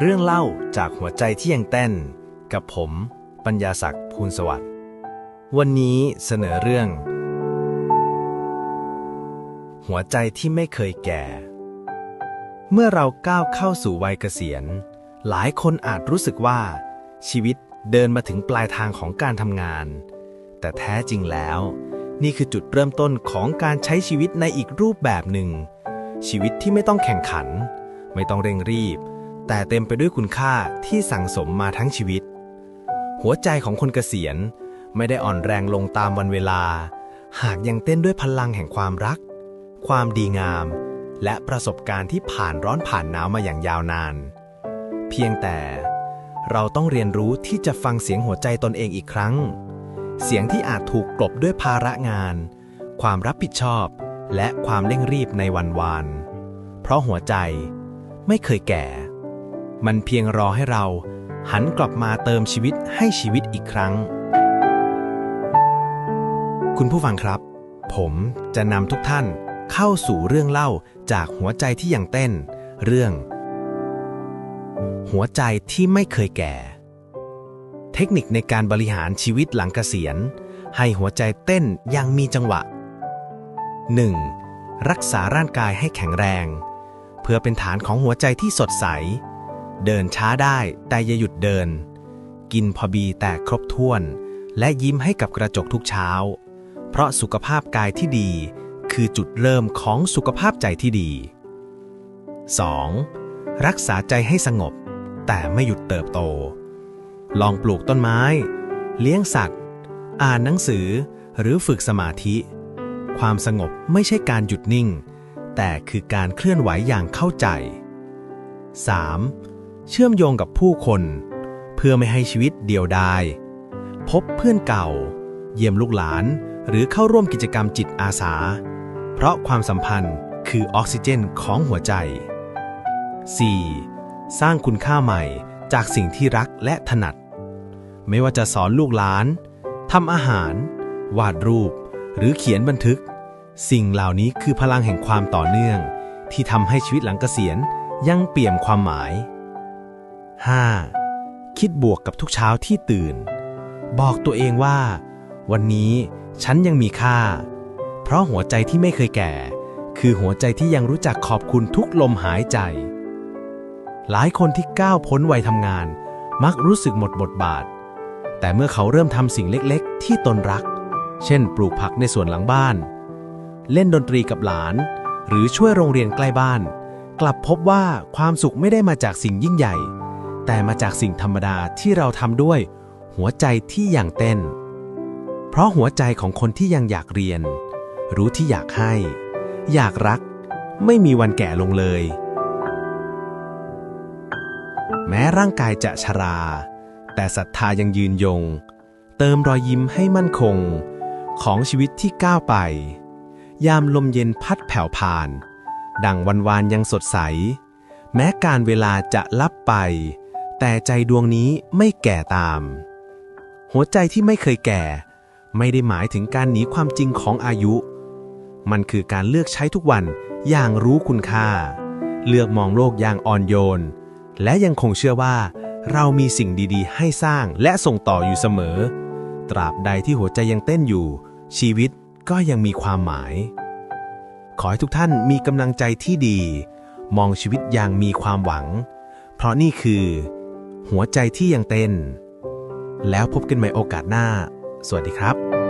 เรื่องเล่าจากหัวใจที่ยังเต้น กับผม ปัญญาศักดิ์ภูลสวัสดิ์ วันนี้เสนอเรื่อง หัวใจที่ไม่เคยแก่ เมื่อเราก้าวเข้าสู่วัยเกษียณ หลายคนอาจรู้สึกว่า ชีวิตเดินมาถึงปลายทางของการทำงาน แต่แท้จริงแล้ว นี่คือจุดเริ่มต้นของการใช้ชีวิตในอีกรูปแบบหนึ่ง ชีวิตที่ไม่ต้องแข่งขัน ไม่ต้องเร่งรีบ แต่เต็มไปด้วยคุณค่าที่สั่งสมมาทั้งชีวิต หัวใจของคนเกษียณไม่ได้อ่อนแรงลงตามวันเวลา หากยังเต้นด้วยพลังแห่งความรัก ความดีงาม และประสบการณ์ที่ผ่านร้อนผ่านหนาวมาอย่างยาวนาน เพียงแต่เราต้องเรียนรู้ที่จะฟังเสียงหัวใจตนเองอีกครั้ง เสียงที่อาจถูกกลบด้วยภาระงาน ความรับผิดชอบ และความเร่งรีบในวันวาน เพราะหัวใจไม่เคยแก่ มันเพียงรอให้เราหันกลับมาเติมชีวิตให้ชีวิตอีกครั้ง คุณผู้ฟังครับ ผมจะนำทุกท่านเข้าสู่เรื่องเล่าจากหัวใจที่ยังเต้น เรื่อง หัวใจที่ไม่เคยแก่ เทคนิคในการบริหารชีวิตหลังเกษียณ ให้หัวใจเต้นอย่างมีจังหวะ 1. รักษาร่างกายให้แข็งแรง เพื่อเป็นฐานของหัวใจที่สดใส เดินช้าได้แต่อย่าหยุดเดิน กินพอบีแต่ครบถ้วน และยิ้มให้กับกระจกทุกเช้า เพราะสุขภาพกายที่ดี คือจุดเริ่มของสุขภาพใจที่ดี 2. รักษาใจให้สงบ แต่ไม่หยุดเติบโต ลองปลูกต้นไม้ เลี้ยงสัตว์ อ่านหนังสือ หรือฝึกสมาธิ ความสงบไม่ใช่การหยุดนิ่ง แต่คือการเคลื่อนไหวอย่างเข้าใจ 3. เชื่อมโยงกับผู้คน เพื่อไม่ให้ชีวิตเดียวดาย พบเพื่อนเก่า เยี่ยมลูกหลาน หรือเข้าร่วมกิจกรรมจิตอาสา เพราะความสัมพันธ์คือออกซิเจนของหัวใจ 4. สร้างคุณค่าใหม่จากสิ่งที่รักและถนัด ไม่ว่าจะสอนลูกหลานทำอาหาร วาดรูป หรือเขียนบันทึก สิ่งเหล่านี้คือพลังแห่งความต่อเนื่อง ที่ทำให้ชีวิตหลังเกษียณยังเปี่ยมความหมาย 5. คิดบวกกับทุกเช้าที่ตื่น บอกตัวเองว่า วันนี้ฉันยังมีค่า เพราะหัวใจที่ไม่เคยแก่ คือหัวใจที่ยังรู้จักขอบคุณทุกลมหายใจ หลายคนที่ก้าวพ้นวัยทำงาน มักรู้สึกหมดบทบาท แต่เมื่อเขาเริ่มทำสิ่งเล็กๆ ที่ตนรัก เช่น ปลูกผักในสวนหลังบ้าน เล่นดนตรีกับหลาน หรือช่วยโรงเรียนใกล้บ้าน กลับพบว่าความสุขไม่ได้มาจากสิ่งยิ่งใหญ่ แต่มาจากสิ่งธรรมดาที่เราทำด้วย หัวใจที่อยังเต้น เพราะหัวใจของคนที่ยังอยากเรียน รู้ที่อยากให้ อยากรัก ไม่มีวันแก่ลงเลย แม้ร่างกายจะชรา แต่ศรัทธายังยืนยง เติมรอยยิ้มให้มั่นคง ของชีวิตที่ก้าวไป ยามลมเย็นพัดแผ่วผ่าน ดังวันวานยังสดใส แม้การเวลาจะลับไป แต่ใจดวงนี้ไม่แก่ตาม หัวใจที่ไม่เคยแก่ ไม่ได้หมายถึงการหนีความจริงของอายุ มันคือการเลือกใช้ทุกวันอย่างรู้คุณค่า เลือกมองโลกอย่างอ่อนโยน และยังคงเชื่อว่า เรามีสิ่งดีๆ ให้สร้างและส่งต่ออยู่เสมอ ตราบใดที่หัวใจยังเต้นอยู่ ชีวิตก็ยังมีความหมาย ขอให้ทุกท่านมีกำลังใจที่ดี มองชีวิตอย่างมีความหวัง เพราะนี่คือ หัวใจที่ยังเต้น แล้วพบกันใหม่โอกาสหน้า สวัสดีครับ